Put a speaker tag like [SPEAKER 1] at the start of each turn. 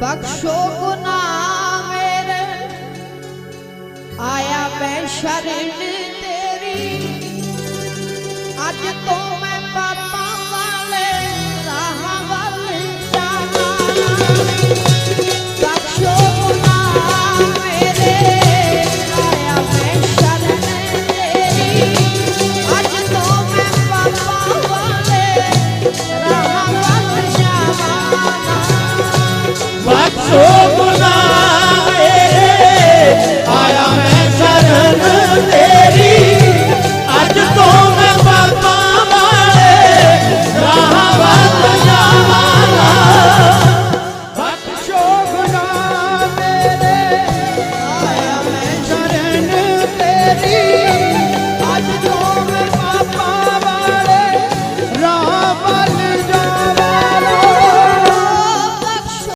[SPEAKER 1] ਬਖਸ਼ੋ ਗੁਨਾਹ ਮੇਰੇ ਆਇਆ ਮੈਂ ਸ਼ਰਨ ਤੇਰੀ। ਅੱਜ ਤੋਂ ਮੈਂ ਪਾਪਾਂ ਬਖਸ਼ੋ